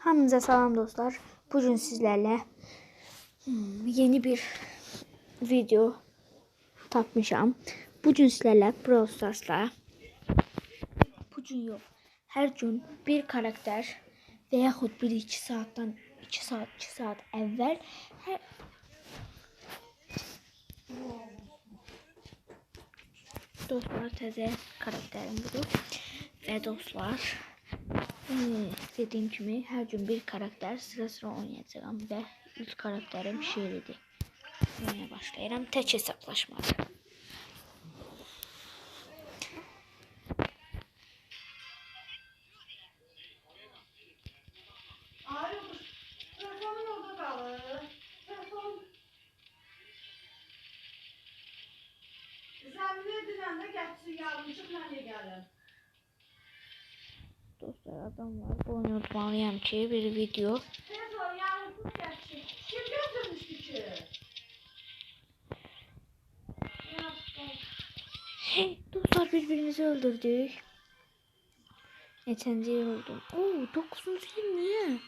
Hamınıza salam dostlar. Bugün sizlerle hmm, yeni bir video tapmışam. Bugün sizlerle Brawl bugün yok. Her gün bir karakter ve yaxud bir iki saatten iki saat iki saat evvel her dostlar təzə karakterim budur. Ve dostlar Hmm, dediğim gibi her gün bir karakter sıra sıra oynayacağım ve ilk karakterim Şiri'dir. Oynaya başlayıram tek. Telefon. Sen ne dilen de geçsin yardımcı nereye gelir? Dostlar adam var. Bu unutmalıyım ki bir video. Hey, dostlar birbirimizi öldürdük. Neçənci yıl oldum. Oo, 9. yıl niye?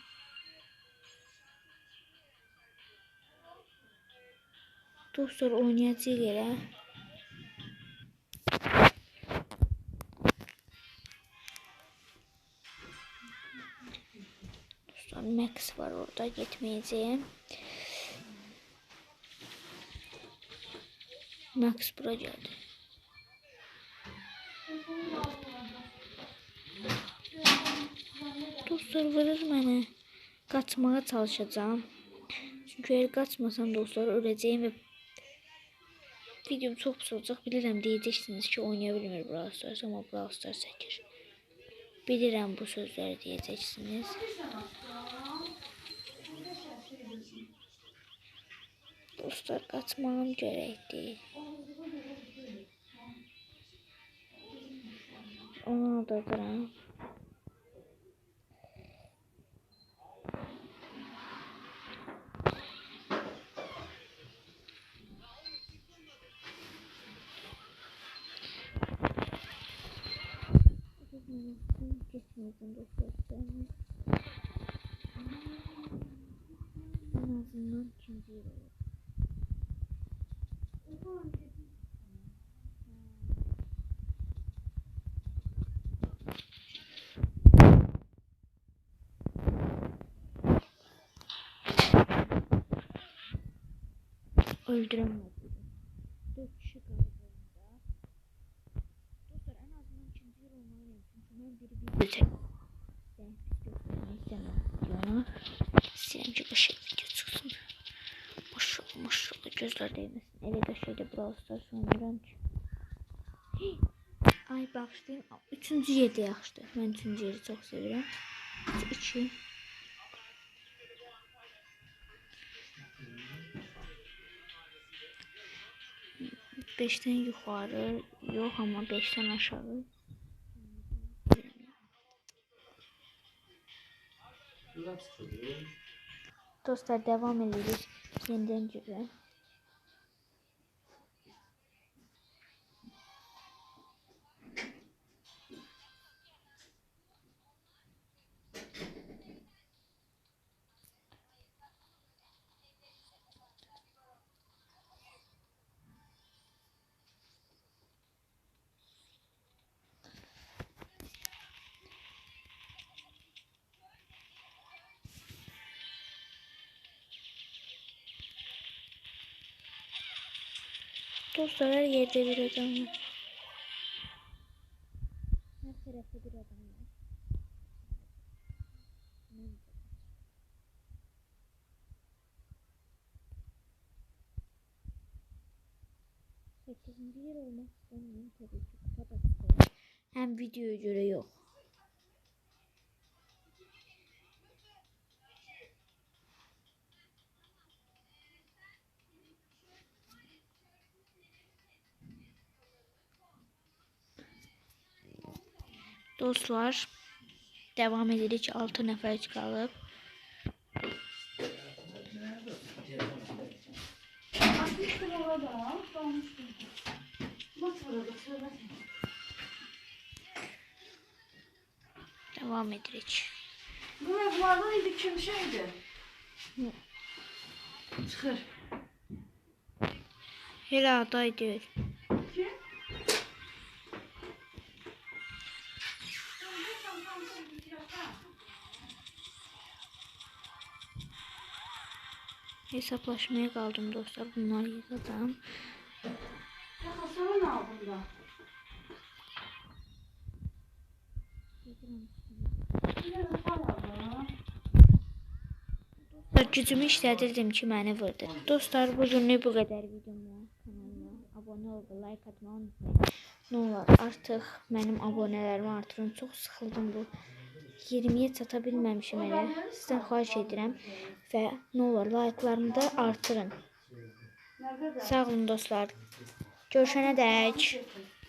Dostlar oynayacağıq elə. Max var orada gitmeyeceğim. Max bura geldi. Dostlar vurur məni. Qaçmağa çalışacağım. Çünki eğer qaçmasam dostlar öləcəyim və videom çox pis olacaq. Bilirəm deyəcəksiniz ki, oynaya bilmir Brawl Stars, amma Brawl Stars çəkir. Bilirəm bu sözləri deyəcəksiniz. Dostlar qaçmağım gərəkdir. Onu aldadıram. Geçmeyeceğim dostlar. En azından ikinci yıl olur. Öldüremezdim. Dört kişi kaldı oyunda. Dostlar en azından ikinci yıl olmalıyım. Çünkü ben biri bir tek. Ben pis göstermek istemem videonu. İsteyen ki ışık video çıksın. Maşallah maşallah gözler değmesin. Ele de şöyle Brawl Stars oynayıram ki. Hey! Ay bağışlayın. Üçüncü yedi yaxşıdır. Ben üçüncü yeri çok sevirəm. İki. Beşten yukarı yok ama beşten aşağı. Dostlar devam ediyoruz. Yeniden gibi. Dostlar her yerde bir adam var. Her tarafta bir adam var. Sekizinci yer olmak istemiyorum tabii ki. Hem videoya göre yok. Dostlar devam edirik 6 nəfər qalıb. Atmıştım orada. Dolmuştum. Nasıl orada? Söyle. Devam edirik. Bu mevzulardan indi kim şeydi? Çıxır. Elə aday deyil. Hesablaşmaya qaldım dostlar. Bunları. Bir de var abla. Dostlar, gücümü işlədirdim ki, məni vurdu. Dostlar, bu günlük bu qədər videoma, kanalıma abunə olub, like atmağı unutmayın. Nə olar, artıq mənim abunələrimi artırın. Çox sıxıldım bu 20-yə çata bilməmişim elə. Sizdən xahiş edirəm və nə olar, like'larımı da artırın. Sağ olun dostlar. Görüşənə dək.